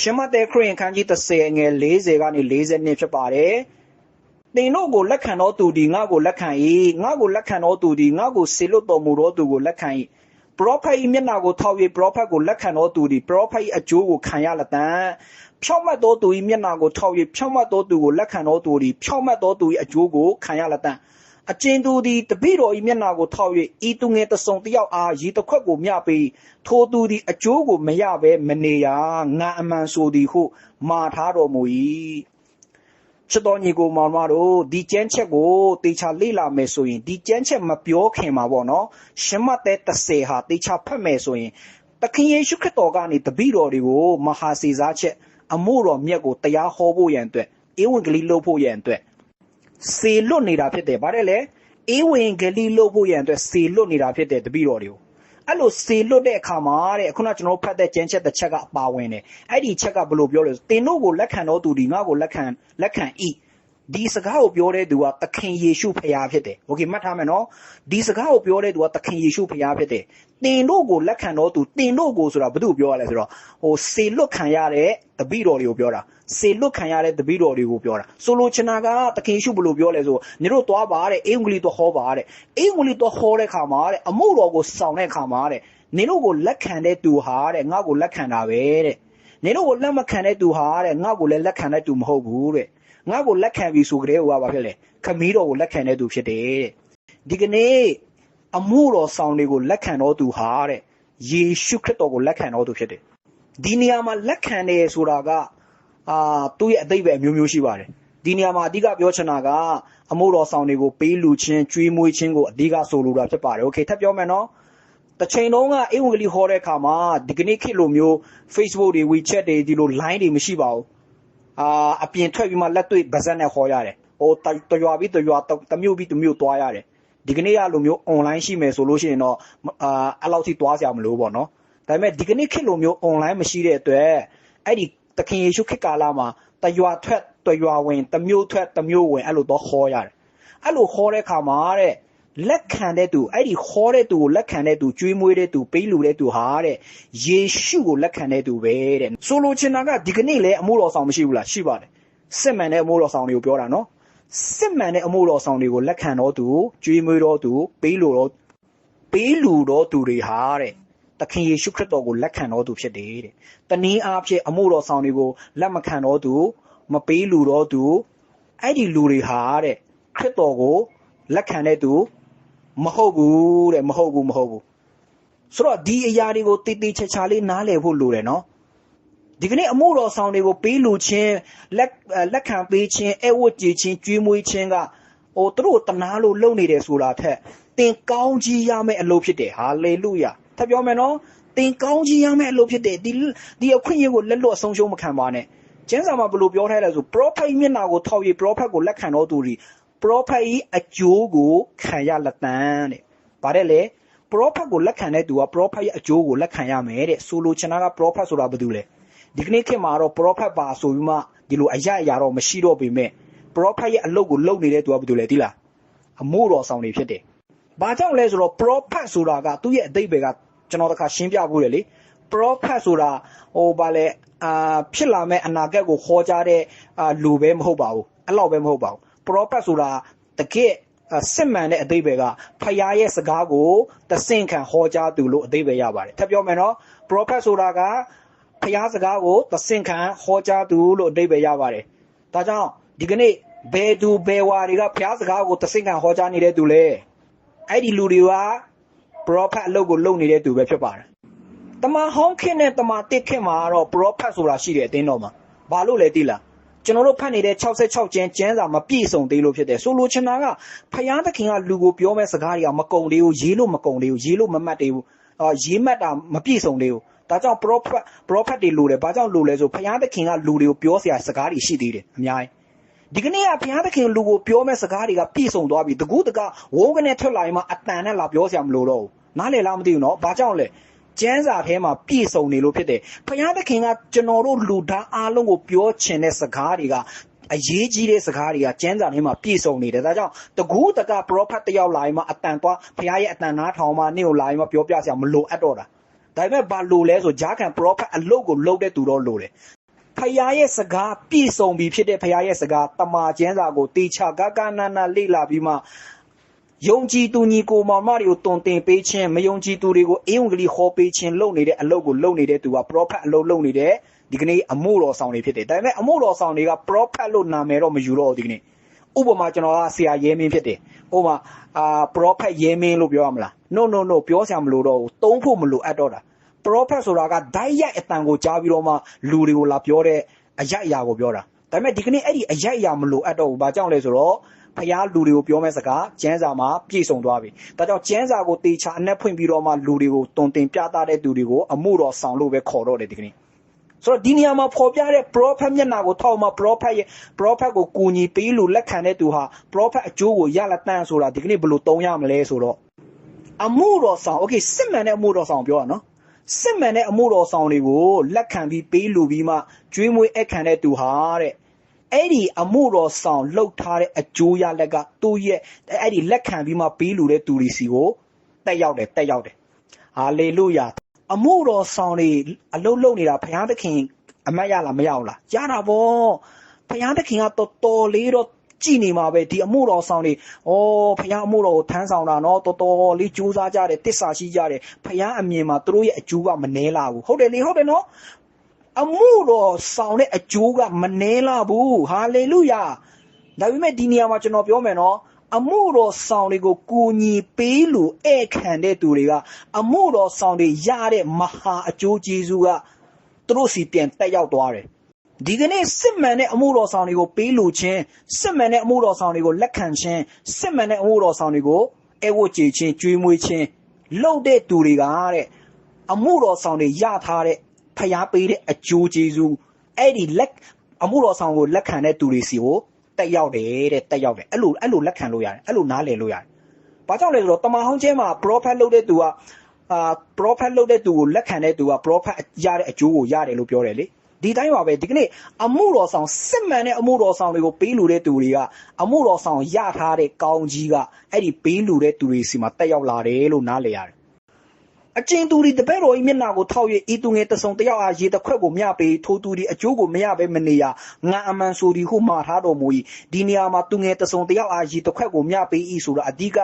ရှမတဲခရစ်ခန်းကြီး30ငယ်40ကနေ42ဖြစ်ပါတယ်သင်တို့ကိုလက်ခံတော်သူဒီငါကိုလက်ခံ၏ငါကိုလက်ခံတော်သူဒီငါကိုဆေလွတ်တော်မူတော်သူကိုလက်ခံ၏ပရောဖက်၏မျက်နာကိုထောက်၍ပရောဖက်ကိုလက်ခံတော်သူဒီပရောဖက်၏အကျိုးကိုခံရလက်တံဖြောက်မှတ်တော်သူ၏မျက်နာကိုထောက်၍ဖြောက်မှတ်တော်သူကိုလက်ခံတော်သူဒီဖြောက်မှတ်တော်သူ၏အကျိုးကိုခံရလက်တံ အကျဉ်သူသည်တပိတော်၏မျက်နာကိုထောက်၍ဤသူငယ်တဆုံတယောက်အားရီတစ်ခွက်ကိုမျှပြီးထိုသူသည်အကျိုးကိုမရဘဲမနေရငါအမှန်ဆိုသည်ဟုမှာထားတော်မူ၏ချစ်တော်ညီကိုမောင်မတို့ဒီကျမ်းချက်ကိုတေချာလေ့လာမယ်ဆိုရင်ဒီကျမ်းချက်မပြောခင်မှာပေါ့နော်ရှမတ်တဲ့30ဟာတေချာဖတ်မယ်ဆိုရင်သခင်ယေရှုခရစ်တော်ကနေတပိတော်တွေကိုမဟာစေစားချက် အမှုတော်မြတ်ကိုတရားဟောဖို့ရန်အတွက်ဧဝံဂေလိလုပ်ဖို့ရန်အတွက် စေလွတ်နေတာဖြစ်တယ်ဗါတယ်လေဧဝံဂေလိလုပ်ဖို့ရန်အတွက်စေလွတ်နေတာဖြစ်တယ်တပိတော်တွေကိုအဲ့လိုစေလွတ်တဲ့အခါမှာတဲ့ခုနကျွန်တော်ဖတ်တဲ့ကျမ်းချက်တစ်ချက်ကအပါဝင်တယ်အဲ့ဒီချက်ကဘယ်လိုပြောလဲတင်တို့ကိုလက်ခံတော်သူဒီငါကိုလက်ခံလက်ခံဤ ဒီစကားကိုပြောတဲ့သူကသခင်ယေရှုဖခင်ဖြစ်တယ်โอเคမှတ်ထားမယ်နော်ဒီစကားကိုပြောတဲ့သူကသခင်ယေရှုဖခင်ဖြစ်တယ်တင်တို့ကိုလက်ခံတော်သူတင်တို့ကိုဆိုတာဘာလို့ပြောရလဲဆိုတော့ဟိုစေလွတ်ခံရတဲ့တပိတော်တွေကိုပြောတာစေလွတ်ခံရတဲ့တပိတော်တွေကိုပြောတာဆိုလိုချင်တာကသခင်ယေရှုဘယ်လိုပြောလဲဆိုညီတို့သွားပါတဲ့အင်္ဂလိပ်တော့ဟောပါတဲ့အင်္ဂလိပ်တော့ဟောတဲ့ခါမှာတဲ့အမှုတော်ကိုစောင့်တဲ့ခါမှာတဲ့နင်တို့ကိုလက်ခံတဲ့သူဟာတဲ့ငါ့ကိုလက်ခံတာပဲတဲ့နင်တို့ကိုလက်မခံတဲ့သူဟာတဲ့ငါ့ကိုလည်းလက်ခံတဲ့သူမဟုတ်ဘူးတဲ့ ငါ့ကိုလက်ခံပြီဆိုကြတဲ့ဟိုကဘာဖြစ်လဲခမီးတော်ကိုလက်ခံတဲ့သူဖြစ်တယ်တဲ့ဒီကနေ့အမှုတော်ဆောင်တွေကိုလက်ခံတော်သူဟာတဲ့ယေရှုခရစ်တော်ကိုလက်ခံတော်သူဖြစ်တယ်ဒီနေရာမှာလက်ခံတယ်ဆိုတာကအာသူ့ရဲ့အသိပဲအမျိုးမျိုးရှိပါတယ်ဒီနေရာမှာအဓိကပြောချင်တာကအမှုတော်ဆောင်တွေကိုပေးလူချင်းကျွေးမွေးခြင်းကိုအဓိကဆိုလိုတာဖြစ်ပါတယ်โอเคထပ်ပြောမယ်နော်တစ်ချိန်တုန်းကအေဝံဂေလိဟောတဲ့အခါမှာဒီကနေ့ခေတ်လိုမျိုး Facebook တွေ WeChat တွေဒီလို line တွေမရှိပါဘူး အာအပြင်ထွက်ပြီးမှလက်တွေ့ဗဇက်နဲ့ဟောရတယ်ဟိုတရွာပြီးတရွာတမျိုးပြီးတမျိုးသွားရတယ်ဒီကနေ့ကလိုမျိုး online ရှိမယ်ဆိုလို့ရှိရင်တော့အာအဲ့လောက်ထိသွားစရာမလိုပေါ့နော်ဒါပေမဲ့ဒီကနေ့ခေတ်လိုမျိုး online မရှိတဲ့အတွက်အဲ့ဒီသခင်ယေရှုခေတ်ကာလမှာတရွာထွက်တရွာဝင်တမျိုးထွက်တမျိုးဝင်အဲ့လိုတော့ဟောရတယ်အဲ့လိုဟောတဲ့ခါမှာတဲ့ လက်ခံတဲ့သူအဲ့ဒီဟောတဲ့သူကိုလက်ခံတဲ့သူကျွေးမွေးတဲ့သူပေးလူတဲ့သူဟာတဲ့ယေရှုကိုလက်ခံတဲ့သူပဲတဲ့ဆိုလိုချင်တာကဒီကနေ့လည်းအမှုတော်ဆောင်မရှိဘူးလားရှိပါတယ်စစ်မှန်တဲ့အမှုတော်ဆောင်တွေကိုပြောတာနော်စစ်မှန်တဲ့အမှုတော်ဆောင်တွေကိုလက်ခံတော်သူကျွေးမွေးတော်သူပေးလူတော်ပေးလူတော်သူတွေဟာတဲ့သခင်ယေရှုခရစ်တော်ကိုလက်ခံတော်သူဖြစ်တယ်တဲ့တနည်းအားဖြင့်အမှုတော်ဆောင်တွေကိုလက်မခံတော်သူမပေးလူတော်သူအဲ့ဒီလူတွေဟာတဲ့ခရစ်တော်ကိုလက်ခံတဲ့သူ မဟုတ်ဘူးတဲ့မဟုတ်ဘူးမဟုတ်ဘူးဆိုတော့ဒီအရာတွေကိုတည်တည်ချာချာလေးနားလည်ဖို့လိုတယ်နော်ဒီကနေ့အမှုတော်ဆောင်တွေကိုပေးလူချင်းလက်လက်ခံပေးခြင်းအဝတ်ကြည်ခြင်းကျွေးမွေးခြင်းကဟိုသူတို့တနာလို့လုပ်နေတယ်ဆိုတာထက်သင်ကောင်းကြီးရမယ့်အလုပ်ဖြစ်တယ်ဟာလေလုယာထပ်ပြောမယ်နော်သင်ကောင်းကြီးရမယ့်အလုပ်ဖြစ်တယ်ဒီဒီအခွင့်အရေးကိုလက်လွတ်အဆုံးရှုံးမခံပါနဲ့ကျမ်းစာမှာဘယ်လိုပြောထားလဲဆို prophet မျက်နာကိုထောက်ရ prophet ကိုလက်ခံတော်သူတွေ prophet ဤအကျိုးကိုခံရလက်တန်းတဲ့။ဗါတဲ့လေ prophet ကိုလက်ခံတဲ့သူက prophet ရဲ့အကျိုးကိုလက်ခံရမယ်တဲ့။ဆိုလိုချင်တာက prophet ဆိုတာဘာတူလဲ။ဒီကနေ့ခေတ်မှာတော့ prophet ပါဆိုပြီးမှဒီလိုအရအရာတော့မရှိတော့ပေမဲ့ prophet ရဲ့အလုပ်ကိုလုပ်နေတဲ့သူကဘာတူလဲသိလား။အမှုတော်ဆောင်တွေဖြစ်တယ်။ဘာကြောင့်လဲဆိုတော့ prophet ဆိုတာကသူ့ရဲ့အတိတ်ပဲကကျွန်တော်တခါရှင်းပြဖို့တယ်လေ။ prophet ဆိုတာဟိုဗာလဲအာဖြစ်လာမဲ့အနာဂတ်ကိုခေါ်ကြတဲ့အာလူပဲမဟုတ်ပါဘူး။အဲ့လောက်ပဲမဟုတ်ပါဘူး။ prophet ဆိုတာတကယ့်စစ်မှန်တဲ့အတိတ်ပဲကဖခင်ရဲ့စကားကိုတဆင့်ခံဟောကြားသူလို့အတိတ်ပဲရပါတယ်ထပ်ပြောမယ်နော် prophet ဆိုတာကဖခင်စကားကိုတဆင့်ခံဟောကြားသူလို့အတိတ်ပဲရပါတယ်ဒါကြောင့်ဒီကနေ့ဘယ်သူဘယ်ဝါတွေကဖခင်စကားကိုတဆင့်ခံဟောကြားနေတဲ့သူလဲအဲ့ဒီလူတွေက prophet အလုပ်ကိုလုပ်နေတဲ့သူပဲဖြစ်ပါတယ်တမန်ဟောင်းခင်နဲ့တမန်တစ်ခင်မှာတော့ prophet ဆိုတာရှိတယ်အတင်းတော်မှာဘာလို့လဲသိလား ကျွန်တော်တို့ဖတ်နေတဲ့66ကျမ်းကျမ်းစာမပြည့်စုံသေးလို့ဖြစ်တယ်ဆိုလိုချင်တာကဖယားသခင်ကလူကိုပြောမဲ့စကားတွေကမကုံသေးဘူးရေးလို့မကုံသေးဘူးရေးလို့မမှတ်သေးဘူးအာရေးမှတ်တာမပြည့်စုံသေးဘူးဒါကြောင့် prophet prophet တွေလိုတယ်ဘာကြောင့်လိုလဲဆိုဖယားသခင်ကလူတွေကိုပြောစရာစကားတွေရှိသေးတယ်အများကြီးဒီကနေ့ကဘုရားသခင်လူကိုပြောမဲ့စကားတွေကပြည့်စုံသွားပြီတကူတကဝုန်းကနေထွက်လာရင်မှအတန်နဲ့လာပြောစရာမလိုတော့ဘူးနားလည်လားမသိဘူးနော်ဘာကြောင့်လဲ ကျမ်းစာထဲမှာပြည့်စုံနေလို့ဖြစ်တယ်။ဘုရားသခင်ကကျွန်တော်တို့လူသားအလုံးကိုပြောချင်တဲ့စကားတွေကအရေးကြီးတဲ့စကားတွေကကျမ်းစာထဲမှာပြည့်စုံနေတယ်။ဒါကြောင့်တကူးတက prophet တယောက်လာရင်မှအတန်သွားဘုရားရဲ့အတန်နားထောင်မှနေ့ကိုလာရင်မှပြောပြစရာမလိုအပ်တော့တာ။ဒါပေမဲ့ဘာလို့လဲဆိုဂျားခံ prophet အလုတ်ကိုလုပ်တဲ့သူတော့လိုတယ်ဖခင်ရဲ့စကားပြည့်စုံပြီဖြစ်တဲ့ဖခင်ရဲ့စကားတမာကျမ်းစာကိုတေချာကကနနလေ့လာပြီးမှ ယုံကြည်သူညီကိုမောင်မတွေကိုတုံတင်ပေးခြင်းမယုံကြည်သူတွေကိုအင်္ဂလိပ်ဟောပေးခြင်းလုပ်နေတဲ့အလုပ်ကိုလုပ်နေတဲ့သူက prophet အလုပ်လုပ်နေတဲ့ဒီကနေ့အမှုတော်ဆောင်တွေဖြစ်တယ်ဒါပေမဲ့အမှုတော်ဆောင်တွေက prophet လို့နာမည်တော့မယူတော့ဘူးဒီကနေ့ဥပမာကျွန်တော်ကဆရာရဲမင်းဖြစ်တယ်။ဥပမာအာ prophet ရဲမင်းလို့ပြောရမလား။ no no no ပြောစရာမလိုတော့ဘူး။သုံးဖို့မလိုအပ်တော့တာ။ prophet ဆိုတာကဓာတ်ရိုက်အတန်ကိုကြားပြီးတော့မှလူတွေကိုလာပြောတဲ့အရိုက်အရာကိုပြောတာ။ဒါပေမဲ့ဒီကနေ့အဲ့ဒီအရိုက်အရာမလိုအပ်တော့ဘူး။ဘာကြောင့်လဲဆိုတော့ ဖျားလူတွေကိုပြောမဲ့စကားကျမ်းစာမှာပြည့်စုံသွားပြီ။ဒါကြောင့်ကျမ်းစာကိုတေချာအနက်ဖွင့်ပြီးတော့မှလူတွေကိုတုံတင်ပြသတဲ့သူတွေကိုအမှုတော်ဆောင်လို့ပဲခေါ်တော့တယ်ဒီကနေ့။ဆိုတော့ဒီနေရာမှာဖော်ပြတဲ့ prophet မျက်နှာကိုထောက်မှ prophet ရဲ့ prophet ကိုကူညီပေးလို့လက်ခံတဲ့သူဟာ prophet အကျိုးကိုရလက်တန့်ဆိုတာဒီကနေ့ဘယ်လိုသုံးရမလဲဆိုတော့အမှုတော်ဆောင် okay စစ်မှန်တဲ့အမှုတော်ဆောင်ပြောရနော်စစ်မှန်တဲ့အမှုတော်ဆောင်တွေကိုလက်ခံပြီးပေးလူပြီးမှကျွေးမွေးအခမ်းတဲ့သူဟာတဲ့ အဲ့ဒီအမှုတော်ဆောင်လှုပ်ထားတဲ့အကျိုးရလက်ကသူ့ရဲ့အဲ့ဒီလက်ခံပြီးမှပေးလူတဲ့သူတွေစီကိုတက်ရောက်တယ်တက်ရောက်တယ်ဟာလေလုယာအမှုတော်ဆောင်တွေအလုံးလုံးနေတာဘုရားသခင်အမတ်ရလားမရဘူးလားရတာဗောဘုရားသခင်ကတော်တော်လေးတော့ကြည်နေမှာပဲဒီအမှုတော်ဆောင်တွေဩဘုရားအမှုတော်ကိုထမ်းဆောင်တာနော်တော်တော်လေးကြိုးစားကြတယ်တစ္ဆာရှိကြတယ်ဘုရားအမြင်မှာသူတို့ရဲ့အကျိုးကမနှဲလာဘူးဟုတ်တယ်လေဟုတ်တယ်နော် အမှုတော်ဆောင်တဲ့အကျိုးကမနှဲလာဘူးဟာလေလုယာဒါပေမဲ့ဒီနေရာမှာကျွန်တော်ပြောမယ်နော်အမှုတော်ဆောင်တွေကိုကူညီပေးလို့ဧည့်ခံတဲ့သူတွေကအမှုတော်ဆောင်တွေရတဲ့မဟာအကျိုးကျေးဇူးကသူတို့စီပြန်တက်ရောက်သွားတယ်ဒီကနေ့စစ်မှန်တဲ့အမှုတော်ဆောင်တွေကိုပေးလို့ခြင်းစစ်မှန်တဲ့အမှုတော်ဆောင်တွေကိုလက်ခံခြင်းစစ်မှန်တဲ့အမှုတော်ဆောင်တွေကိုအဲဝတ်ကြည်ခြင်းကြွေးမွေးခြင်းလုပ်တဲ့သူတွေကတဲ့အမှုတော်ဆောင်တွေရထားတဲ့ ဖျားပေးတဲ့အကျိုးကျေးဇူးအဲ့ဒီလက်အမှုတော်ဆောင်ကိုလက်ခံတဲ့သူတွေစီကိုတက်ရောက်တယ်တဲ့တက်ရောက်တယ်အဲ့လိုအဲ့လိုလက်ခံလို့ရတယ်အဲ့လိုနားလည်လို့ရတယ်ဘာကြောင့်လဲဆိုတော့တမန်ဟောင်းကျမ်းမှာ prophet လုပ်တဲ့သူကအာ prophet လုပ်တဲ့သူကိုလက်ခံတဲ့သူက prophet ရတဲ့အကျိုးကိုရတယ်လို့ပြောတယ်လေဒီတိုင်းပါပဲဒီကနေ့အမှုတော်ဆောင်စစ်မှန်တဲ့အမှုတော်ဆောင်တွေကိုပေးလူတဲ့သူတွေကအမှုတော်ဆောင်ရထားတဲ့ကောင်းကြီးကအဲ့ဒီပေးလူတဲ့သူတွေစီမှာတက်ရောက်လာတယ်လို့နားလည်ရတယ် အကျဉ်သူဒီတပည့်တော်ဤမျက်နှာကိုထောက်၍ဤသူငယ်တဆုံတယောက်အားရေတစ်ခွက်ကိုမျှပေးထိုသူဒီအကျိုးကိုမရဘဲမနေရငါအမှန်ဆိုဒီဟုမှာထားတော်မူ၏ဒီနေရာမှာသူငယ်တဆုံတယောက်အားရေတစ်ခွက်ကိုမျှပေး၏ဆိုတော့အဓိက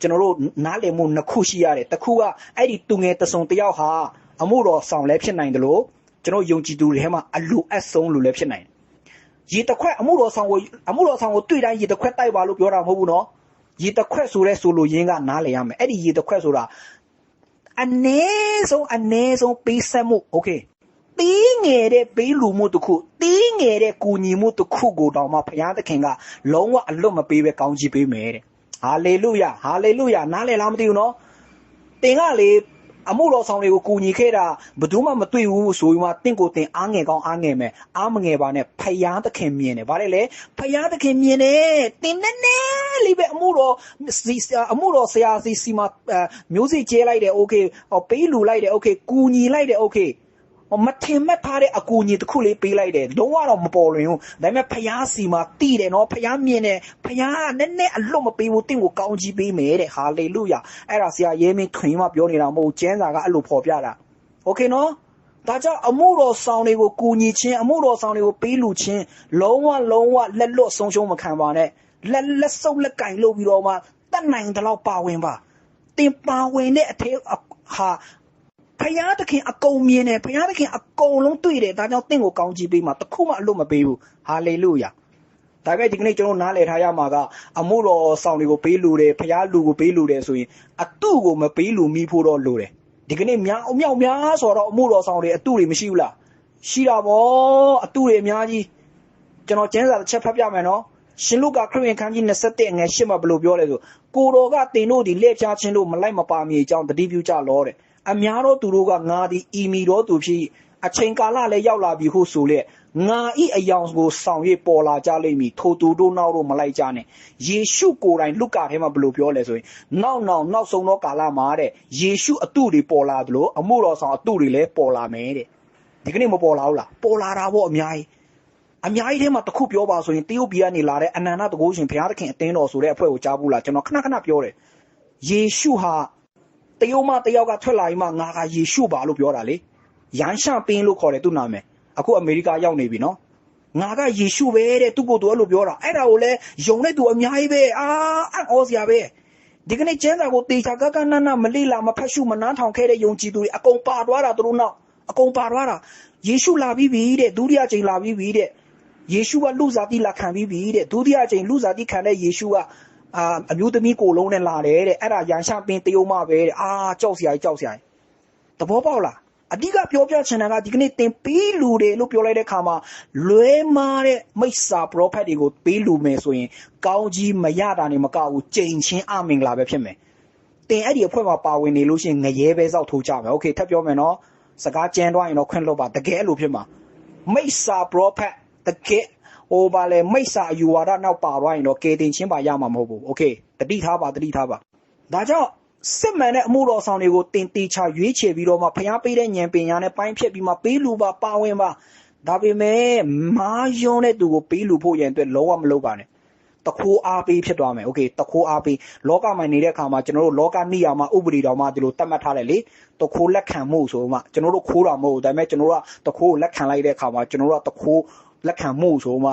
ကျွန်တော်တို့နားလည်မှုနှစ်ခုရှိရတယ်တစ်ခုကအဲ့ဒီသူငယ်တဆုံတယောက်ဟာအမှုတော်ဆောင်လည်းဖြစ်နိုင်တယ်လို့ကျွန်တော်ယုံကြည်သူတွေထဲမှာအလိုအပ်ဆုံးလို့လည်းဖြစ်နိုင်တယ်ရေတစ်ခွက်အမှုတော်ဆောင်ကိုအမှုတော်ဆောင်ကိုတွေ့တိုင်းရေတစ်ခွက်တိုက်ပါလို့ပြောတာမဟုတ်ဘူးနော်ရေတစ်ခွက်ဆိုတဲ့ဆိုလိုရင်းကနားလည်ရမယ်အဲ့ဒီရေတစ်ခွက်ဆိုတာ အနည်းဆုံးအနည်းဆုံးပေးဆက်မှုโอเคတင်းငယ်တဲ့ပေးလူမှုတစ်ခုတင်းငယ်တဲ့ကူညီမှုတစ်ခုကိုတောင်မှဘုရားသခင်ကလုံးဝအလွတ်မပေးပဲကောင်းချီးပေးမယ်တဲ့ဟာလေလုယာဟာလေလုယာနားလည်လားမသိဘူးနော်တင်ကလေ အမှုတော်ဆောင်တွေကိုကူညီခဲ့တာဘယ်သူမှမတွေ့ဘူးဆိုပြီးမှတင့်ကိုတင်အားငယ်ကောင်းအားငယ်မယ်အားမငယ်ပါနဲ့ဖယားသခင်မြင်တယ်ဗါတယ်လေဖယားသခင်မြင်တယ်တင်နဲ့နဲ့လေးပဲအမှုတော်စီအမှုတော်ဆရာစီစီမှာအဲမျိုးစိကျဲလိုက်တယ်โอเคဟောပေးလူလိုက်တယ်โอเคကူညီလိုက်တယ်โอเคဟော မထင်မှတ်ထားတဲ့အကူအညီတစ်ခုလေးပေးလိုက်တယ်လုံးဝတော့မပေါ်လွင်ဘူးဒါပေမဲ့ဖယားစီမှာတီးတယ်နော်ဖယားမြင်တယ်ဖယားကနည်းနည်းအလွတ်မပေးဘူးတင့်ကိုကောင်းကြီးပေးမယ်တဲ့ဟာလေလုယာအဲ့ဒါဆရာရဲမင်းခင်မပြောနေတာမဟုတ်ဘူးကျမ်းစာကအဲ့လိုဖော်ပြတာโอเคနော် ဒါကြောင့်အမှုတော်ဆောင်တွေကိုကူညီခြင်းအမှုတော်ဆောင်တွေကိုပေးလူခြင်းလုံးဝလုံးဝလက်လွတ်ဆုံးရှုံးမခံပါနဲ့လက်လက်စုပ်လက်ကင်လို့ပြီးတော့မှတတ်နိုင်တဲ့လောက်ပါဝင်ပါတင်ပါဝင်တဲ့အထေဟာ ဖယားသခင်အကုန်မြင်တယ်ဖယားသခင်အကုန်လုံးတွေ့တယ်ဒါကြောင့်တင့်ကိုကောင်းချီးပေးမှာတစ်ခုမှအလို့မပေးဘူးဟာလေလုယာဒါပေမဲ့ဒီကနေ့ကျွန်တော်နားလည်ထားရမှာကအမှုတော်ဆောင်တွေကိုပေးလူတယ်ဖယားလူကိုပေးလူတယ်ဆိုရင်အတုကိုမပေးလူမိဖို့တော့လိုတယ်ဒီကနေ့များအမြောက်များဆိုတော့အမှုတော်ဆောင်တွေအတုတွေမရှိဘူးလားရှိတာဗောအတုတွေအများကြီးကျွန်တော်ကျမ်းစာတစ်ချက်ဖတ်ပြမယ်နော်ရှင်လုကာခရစ်ဝင်ခန်းကြီး27အငယ်8မှာဘယ်လိုပြောလဲဆိုကိုတော်ကတင်တို့ဒီလက်ဖြားခြင်းတို့မလိုက်မပါမီအကြောင်းတတိပြုကြလောတဲ့ အများသောသူတို့ကငါသည်ဤမီတော်သူဖြစ်၏အချိန်ကာလလည်းရောက်လာပြီဟုဆိုလက်ငါဤအယောင်ကိုဆောင်၍ပေါ်လာကြလိမ့်မည်ထိုသူတို့နောက်တော့မလိုက်ကြနဲ့ယေရှုကိုယ်တိုင်လုကာထဲမှာဘယ်လိုပြောလဲဆိုရင်နောက်နောက်နောက်ဆုံးသောကာလမှာတဲ့ယေရှုအတုတွေပေါ်လာသလိုအမှုတော်ဆောင်အတုတွေလည်းပေါ်လာမယ်တဲ့ဒီကနေ့မပေါ်လာဘူးလားပေါ်လာတာပေါ့အများကြီးအများကြီးထဲမှာတစ်ခုပြောပါဆိုရင်တရုတ်ပြည်ကနေလာတဲ့အနန္တတကုရှင်ဘုရားသခင်အသင်းတော်ဆိုတဲ့အဖွဲ့ကိုကြားဘူးလားကျွန်တော်ခဏခဏပြောတယ်ယေရှုဟာ တရုတ်မတယောက်ကထွက်လာပြီးမှငါကယေရှုပါလို့ပြောတာလေရန်ရှာပင်းလို့ခေါ်တယ်သူ့နာမည်အခုအမေရိကရောက်နေပြီနော်ငါကယေရှုပဲတဲ့သူ့ကိုယ်သူအဲ့လိုပြောတာအဲ့ဒါကိုလည်းယုံတဲ့သူအများကြီးပဲအာအံ့ဩစရာပဲဒီကနေ့ကျမ်းစာကိုတေချာကကနနမလိလာမဖတ်ရှုမနားထောင်ခဲ့တဲ့ယုံကြည်သူတွေအကုန်ပါသွားတာသူတို့နောက်အကုန်ပါသွားတာယေရှုလာပြီးပြီတဲ့ဒုတိယချိန်လာပြီးပြီတဲ့ယေရှုကလူစားတိလာခံပြီးပြီတဲ့ဒုတိယချိန်လူစားတိခံတဲ့ယေရှုက အာအမျိုးသမီးကိုယ်လုံးနဲ့လာတယ်တဲ့အဲ့ဒါရန်ရှာပင်တယုံမပဲတဲ့အာကြောက်စရာကြီးကြောက်စရာကြီး သဘောပေါက်လားအဓိကပြောပြချင်တာကဒီကနေ့သင်ပေးလူတယ်လို့ပြောလိုက်တဲ့ခါမှာလွဲမားတဲ့မိစ္ဆာပရောဖက်တွေကိုပေးလူမယ်ဆိုရင်ကောင်းကြီးမရတာနေမကဘူးကြိမ်ချင်းအမင်္ဂလာပဲဖြစ်မယ်သင်အဲ့ဒီအဖွဲ့မှာပါဝင်နေလို့ရှိရင်ငရဲပဲစောက်ထိုးကြမယ်โอเคထပ်ပြောမယ်နော်စကားကြမ်းသွားရင်တော့ခွင့်လွတ်ပါတကယ်အဲ့လိုဖြစ်မှာမိစ္ဆာပရောဖက်တကယ် ဟိုပါလေမိစ္ဆာအယူဝါဒနောက်ပါသွားရင်တော့ကေတင်ချင်းပါရမှာမဟုတ်ဘူးโอเคတတိထားပါတတိထားပါ ဒါကြောင့်စစ်မှန်တဲ့အမှုတော်ဆောင်တွေကိုတင်တေချာရွေးချယ်ပြီးတော့မှဖျားပေးတဲ့ဉာဏ်ပညာနဲ့ပိုင်းဖြတ်ပြီးမှပေးလူပါပါဝင်ပါဒါပေမဲ့မာယွန်းတဲ့သူကိုပေးလူဖို့ရန်အတွက်လုံးဝမလုပ်ပါနဲ့တခိုးအားပေးဖြစ်သွားမယ်โอเคတခိုးအားပေးလောကမှာနေတဲ့အခါမှာကျွန်တော်တို့လောကနိယာမဥပဒေတော်မှာဒီလိုတတ်မှတ်ထားတယ်လေတခိုးလက်ခံမှုဆိုမှကျွန်တော်တို့ခိုးတာမဟုတ်ဘူးဒါပေမဲ့ကျွန်တော်တို့ကတခိုးကိုလက်ခံလိုက်တဲ့အခါမှာကျွန်တော်တို့ကတခိုး လက်ခံမှုဆိုမှ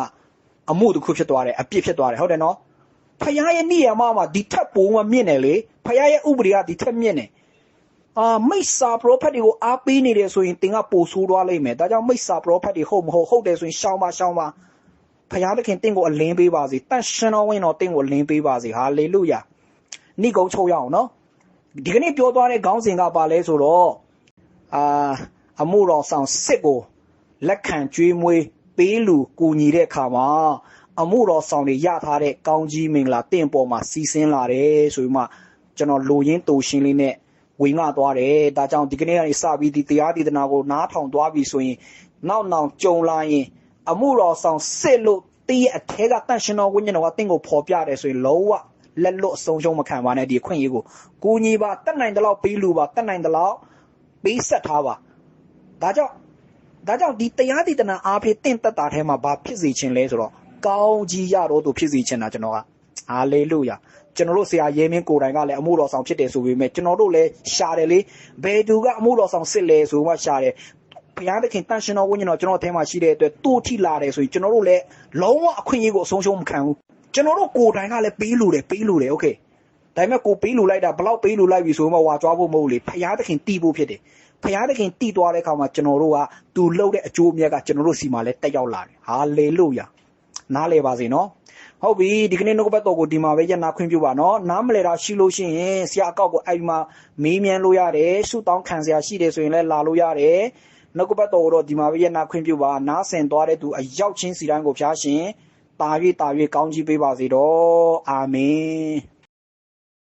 အမှုတစ်ခုဖြစ်သွားတယ်အပြစ်ဖြစ်သွားတယ်ဟုတ်တယ်နော်ဖခင်ရဲ့နိယာမမှာဒီထက်ပိုမှမြင့်တယ်လေဖခင်ရဲ့ဥပဒေကဒီထက်မြင့်တယ်အာမိစ္ဆာပရောဖက်တွေကိုအားပေးနေတယ်ဆိုရင်တင်ကပိုဆိုးသွားလိမ့်မယ်ဒါကြောင့်မိစ္ဆာပရောဖက်တွေဟုတ်မဟုတ်ဟုတ်တယ်ဆိုရင်ရှောင်းပါရှောင်းပါဖခင်သခင်တင့်ကိုအလင်းပေးပါစေတန်ရှင်တော်ဝင်တော်တင့်ကိုအလင်းပေးပါစေဟာလေလုယာနိဂုံးချုပ်ရအောင်နော်ဒီကနေ့ပြောသွားတဲ့ခေါင်းစဉ်ကပါလဲဆိုတော့အာအမှုတော်ဆောင်စစ်ကိုလက်ခံကြွေးမွေး ပေးလူကူညီတဲ့အခါမှာအမှုတော်ဆောင်တွေရထားတဲ့ကောင်းကြီးမင်္ဂလာတင့်ပေါ်မှာစီးဆင်းလာတယ်ဆိုပြီးမှကျွန်တော်လိုရင်းတူရှင်းလေးနဲ့ဝင်ငှသွားတယ်ဒါကြောင့်ဒီကနေ့ကနေစပြီးဒီတရားဒေသနာကိုနားထောင်သွားပြီဆိုရင်နောက်နောက်ကြုံလာရင် အမှုတော်ဆောင်စစ်လို့တည့်ရဲ့အထဲကတန့်ရှင်တော်ဝိညာဉ်တော်ကတင့်ကိုပေါ်ပြတယ်ဆိုရင်လုံးဝလက်လွတ်အဆုံးရှုံးမခံပါနဲ့ဒီအခွင့်အရေးကိုကိုကြီးပါတက်နိုင်တဲ့လောက်ပေးလူပါတက်နိုင်တဲ့လောက်ပေးဆက်ထားပါဒါကြောင့် ဒါကြောင့်ဒီတရားဒေသနာအားဖြင့်တင့်တက်တာထဲမှာဘာဖြစ်စေခြင်းလဲဆိုတော့ကောင်းကြီးရတော့သူဖြစ်စေခြင်းတာကျွန်တော်ကဟာလေလုယာကျွန်တော်တို့ဆရာရဲမင်းကိုယ်တိုင်ကလည်းအမှုတော်ဆောင်ဖြစ်တယ်ဆိုပေမဲ့ကျွန်တော်တို့လည်းရှာတယ်လေဘယ်သူကအမှုတော်ဆောင်စစ်လဲဆိုမှရှာတယ်ဘုရားသခင်တန်ရှင်တော်ဝိညာဉ်တော်ကျွန်တော်အထဲမှာရှိတဲ့အတွက်တူထိလာတယ်ဆိုရင်ကျွန်တော်တို့လည်းလုံးဝအခွင့်အရေးကိုအဆုံးရှုံးမခံဘူးကျွန်တော်တို့ကိုယ်တိုင်ကလည်းပေးလို့တယ်ပေးလို့တယ်โอเคဒါပေမဲ့ကိုပေးလို့လိုက်တာဘလောက်ပေးလို့လိုက်ပြီဆိုမှဝါကြွားဖို့မဟုတ်လေဘုရားသခင်တီးဖို့ဖြစ်တယ် ဘုရားသခင်တီးသွားတဲ့အခါမှာကျွန်တော်တို့ကသူလှုပ်တဲ့အကျိုးအမြတ်ကကျွန်တော်တို့စီမှာလည်းတက်ရောက်လာတယ်ဟာလေလုယာနားလေပါစေနော်ဟုတ်ပြီဒီကနေ့နှုတ်ကပတ်တော်ကိုဒီမှာပဲရနာခွင့်ပြုပါနော်နားမလဲတာရှိလို့ရှိရင်ဆရာအကောက်ကိုအဲ့ဒီမှာမေးမြန်းလို့ရတယ်ဆုတောင်းခံစရာရှိတယ်ဆိုရင်လည်းလာလို့ရတယ်နှုတ်ကပတ်တော်ကိုတော့ဒီမှာပဲရနာခွင့်ပြုပါနားဆင်သွားတဲ့သူအရောက်ချင်းစီတိုင်းကိုဖျားရှင်တာ၍တာ၍ကောင်းကြီးပေးပါစေတော့အာမင်